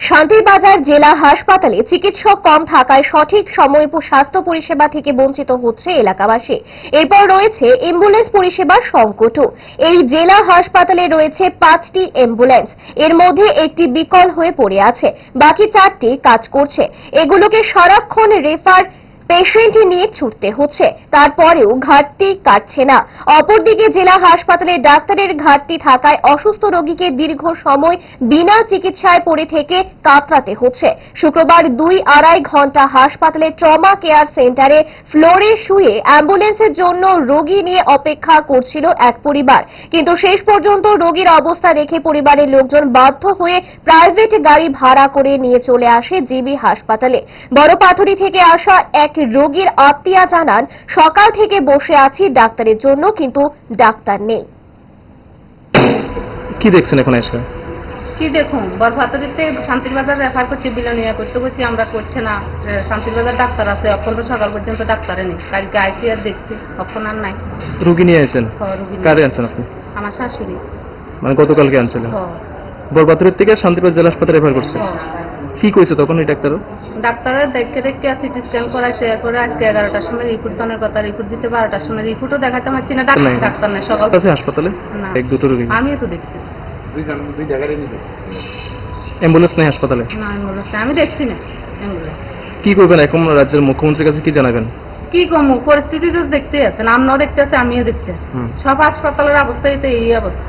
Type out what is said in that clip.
শান্তিরবাজার জেলা হাসপাতালে চিকিৎসক কম থাকায় সঠিক সময় স্বাস্থ্য পরিষেবা থেকে বঞ্চিত হচ্ছে এলাকাবাসী। এরপর রয়েছে অ্যাম্বুলেন্স পরিষেবার সংকটও এই জেলা হাসপাতালে রয়েছে পাঁচটি অ্যাম্বুলেন্স। এর মধ্যে একটি বিকল হয়ে পড়ে আছে। বাকি চারটি কাজ করছে। এগুলোকে সারাক্ষণ, রেফার পেশেন্ট নিয়ে ছুটতে হচ্ছে। তারপরেও ঘাটতি কাটছে না। অপরদিকে জেলা হাসপাতালে ডাক্তারের ঘাটতি থাকায় অসুস্থ রোগীকে দীর্ঘ সময় বিনা চিকিৎসায় পড়ে থেকে কাতরাতে হচ্ছে। শুক্রবার দুই আড়াই ঘণ্টা হাসপাতালের ট্রমা কেয়ার সেন্টারে ফ্লোরে শুয়ে অ্যাম্বুলেন্সের জন্য রোগী নিয়ে অপেক্ষা করছিল এক পরিবার। কিন্তু শেষ পর্যন্ত রোগীর অবস্থা দেখে পরিবারের লোকজন বাধ্য হয়ে প্রাইভেট গাড়ি ভাড়া করে নিয়ে চলে আসে জিবি হাসপাতালে। বড় পাথুরি থেকে আসা এক রোগীর আত্মীয়া জানান সকাল থেকে বসে আছি ডাক্তারের জন্য কিন্তু ডাক্তার নেই। কি দেখছেন এখন এসে? কি দেখুন বরফাতরিতে শান্তির বাজার রেফার করছে বিলনিয়া করতে করছি আমরা করছে না। এ, শান্তির বাজার ডাক্তার আছে এখন তো সকাল পর্যন্ত ডাক্তারে নেই। কালকে আইসি আর দেখছি এখন আর নাই। রুগী নিয়ে আছেন কারে আনছেন আপনি? আমার শাশুড়ি। মানে গতকালকে আনছিলেন? হ, বরবাতুরের থেকে শান্তিপুর জেলা হাসপাতালে রেফার করছে। কি কইছে তখন এই ডাক্তার ডাক্তারের দেখে দেখে সিটি স্ক্যান করাইছে এরপরে আজকে এগারোটার সময় রিপোর্ট দানের কথা রিপোর্ট দিতে বারোটার সময় রিপোর্টও দেখাতে পারছি না ডাক্তার ডাক্তার নেই সকাল আছে হাসপাতালে? এক দুটো রুগী? আমিও তো দেখছি। অ্যাম্বুলেন্স নেই হাসপাতালে? না আমি বলছি আমি দেখছি না ambulance। কি করবেন এখন রাজ্যের মুখ্যমন্ত্রীর কাছে কি জানাবেন? কি কম পরিস্থিতি তো দেখতে আছেন আমরাও দেখতে আছি আমিও দেখতে আছি। সব হাসপাতালের অবস্থাই তো এই অবস্থা।